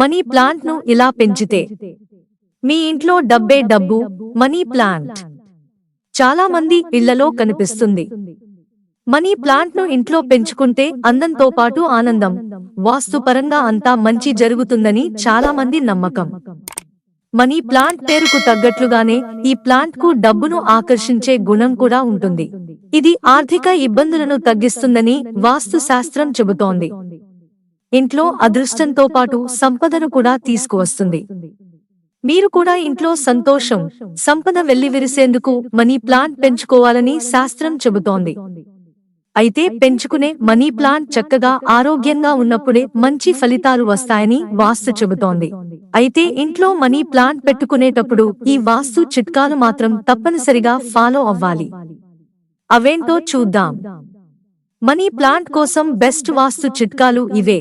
Money ప్లాంట్ను ఇలా పెంచితే మీ ఇంట్లో డబ్బే డబ్బు మనీ ప్లాంట్. చాలా మంది ఇళ్ళలో కనిపిస్తుంది. మనీ ప్లాంట్ను ఇంట్లో పెంచుకుంటే అందంతో పాటు ఆనందం. వాస్తుపరంగా అంతా మంచి జరుగుతుందని చాలా మంది నమ్మకం. మనీ ప్లాంట్ పేరుకు తగ్గట్లుగానే ఈ ప్లాంట్కు డబ్బును ఆకర్షించే గుణం కూడా ఉంటుంది. ఇది ఆర్థిక ఇబ్బందులను తగ్గిస్తుందని వాస్తు శాస్త్రం చెబుతోంది. ఇంట్లో అదృష్టంతో పాటు సంపదను కూడా తీసుకువస్తుంది. మీరు కూడా ఇంట్లో సంతోషం సంపద వెల్లివిరిసేందుకు మనీ ప్లాంట్ పెంచుకోవాలని శాస్త్రం చెబుతోంది. అయితే పెంచుకునే మనీ ప్లాంట్ చక్కగా ఆరోగ్యంగా ఉన్నప్పుడే మంచి ఫలితాలు వస్తాయని వాస్తు చెబుతోంది. అయితే ఇంట్లో మనీ ప్లాంట్ పెట్టుకునేటప్పుడు ఈ వాస్తు చిట్కాలు మాత్రం తప్పనిసరిగా ఫాలో అవ్వాలి. అవేంటో చూద్దాం. మనీ ప్లాంట్ కోసం బెస్ట్ వాస్తు చిట్కాలు ఇవే.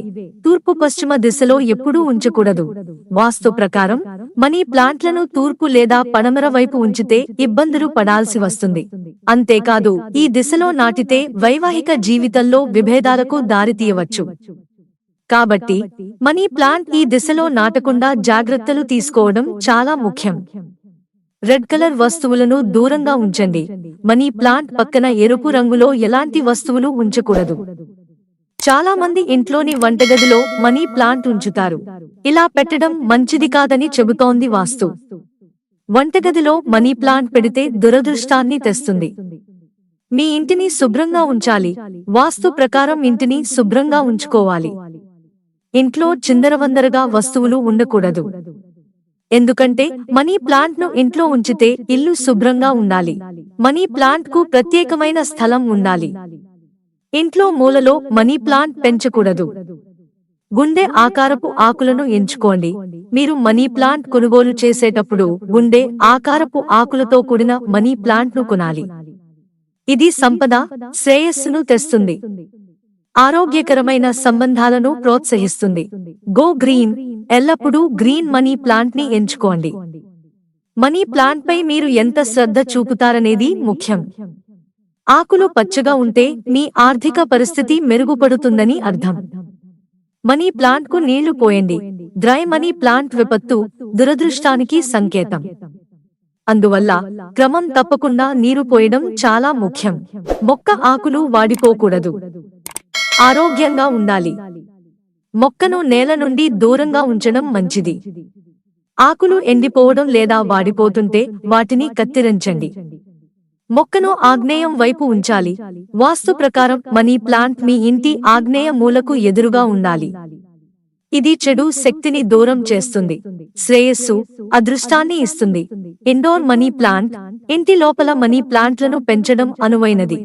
తూర్పు పశ్చిమ దిశలో ఎప్పుడూ ఉంచకూడదు. వాస్తు ప్రకారం మనీ ప్లాంట్లను తూర్పు లేదా పడమర వైపు ఉంచితే ఇబ్బందులు పడాల్సి వస్తుంది. అంతేకాదు ఈ దిశలో నాటితే వైవాహిక జీవితంలో విభేదాలకు దారితీయవచ్చు. కాబట్టి మనీ ప్లాంట్ ఈ దిశలో నాటకుండా జాగ్రత్తలు తీసుకోవడం చాలా ముఖ్యం. రెడ్ కలర్ వస్తువులను దూరంగా ఉంచండి. మనీ ప్లాంట్ పక్కన ఎరుపు రంగులో ఎలాంటి వస్తువులు ఉంచకూడదు. చాలా మంది ఇంట్లోని వంటగదిలో మనీ ప్లాంట్ ఉంచుతారు. ఇలా పెట్టడం మంచిది కాదని చెబుతోంది వాస్తు. వంటగదిలో మనీ ప్లాంట్ పెడితే దురదృష్టాన్ని తెస్తుంది. మీ ఇంటిని శుభ్రంగా ఉంచాలి. వాస్తు ప్రకారం ఇంటిని శుభ్రంగా ఉంచుకోవాలి. ఇంట్లో చిందరవందరగా వస్తువులు ఉండకూడదు. ఎందుకంటే మనీ ప్లాంట్ను ఇంట్లో ఉంచితే ఇల్లు శుభ్రంగా ఉండాలి. మనీ ప్లాంట్కు ప్రత్యేకమైన స్థలం ఉండాలి. ఇంట్లో మూలలో మనీ ప్లాంట్ పెంచకూడదు. గుండె ఆకారపు ఆకులను ఎంచుకోండి. మీరు మనీ ప్లాంట్ కొనుగోలు చేసేటప్పుడు గుండె ఆకారపు ఆకులతో కూడిన మనీ ప్లాంట్ను కొనాలి. ఇది సంపద శ్రేయస్సును తెస్తుంది. ఆరోగ్యకరమైన సంబంధాలను ప్రోత్సహిస్తుంది. గో గ్రీన్ ఎల్లప్పుడూ గ్రీన్ మనీ ప్లాంట్ని ఎంచుకోండి. మనీ ప్లాంట్పై మీరు ఎంత శ్రద్ధ చూపుతారనేది ముఖ్యం. ఆకులు పచ్చగా ఉంటే మీ ఆర్థిక పరిస్థితి మెరుగుపడుతుందని అర్థం. మనీ ప్లాంట్కు నీళ్ళు పోయండి. డ్రై మనీ ప్లాంట్ విపత్తు దురదృష్టానికి సంకేతం. అందువల్ల క్రమం తప్పకుండా నీరు పోయడం చాలా ముఖ్యం. మొక్క ఆకులు వాడిపోకూడదు. ఆరోగ్యంగా ఉండాలి. మొక్కను నేల నుండి దూరంగా ఉంచడం మంచిది. ఆకులు ఎండిపోవడం లేదా వాడిపోతుంటే వాటిని కత్తిరించండి. మొక్కను ఆగ్నేయం వైపు ఉంచాలి. వాస్తు ప్రకారం మనీ ప్లాంట్ మీ ఇంటి ఆగ్నేయ మూలకు ఎదురుగా ఉండాలి. ఇది చెడు శక్తిని దూరం చేస్తుంది. శ్రేయస్సు అదృష్టాన్ని ఇస్తుంది. ఇండోర్ మనీ ప్లాంట్ ఇంటి లోపల మనీ ప్లాంట్లను పెంచడం అనువైనది.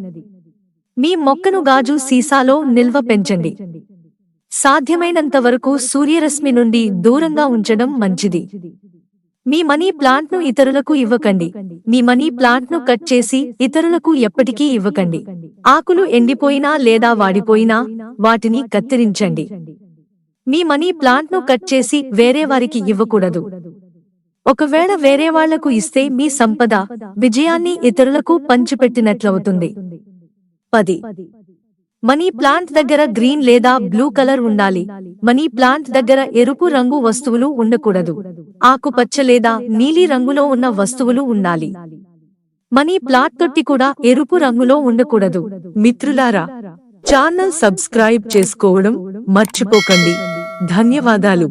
మీ మొక్కను గాజు సీసాలో నిల్వ పెంచండి. సాధ్యమైనంత వరకు సూర్యరశ్మి నుండి దూరంగా ఉంచడం మంచిది. మీ మనీ ప్లాంట్ను ఇతరులకు ఇవ్వకండి. మీ మనీ ప్లాంట్ను కట్ చేసి ఇతరులకు ఎప్పటికీ ఇవ్వకండి. ఆకులు ఎండిపోయినా లేదా వాడిపోయినా వాటిని కత్తిరించండి. మీ మనీ ప్లాంట్ను కట్ చేసి వేరే వారికి ఇవ్వకూడదు. ఒకవేళ వేరే వాళ్ళకు ఇస్తే మీ సంపద విజయాన్ని ఇతరులకు పంచిపెట్టినట్లవుతుంది. పది. మనీ ప్లాంట్ దగ్గర గ్రీన్ లేదా బ్లూ కలర్ ఉండాలి. మనీ ప్లాంట్ దగ్గర ఎరుపు రంగు వస్తువులు ఉండకూడదు. ఆకుపచ్చ లేదా నీలి రంగులో ఉన్న వస్తువులు ఉండాలి. మనీ ప్లాంట్ తొట్టి కూడా ఎరుపు రంగులో ఉండకూడదు. మిత్రులారా ఛానల్ సబ్స్క్రైబ్ చేసుకోవడం మర్చిపోకండి. ధన్యవాదాలు.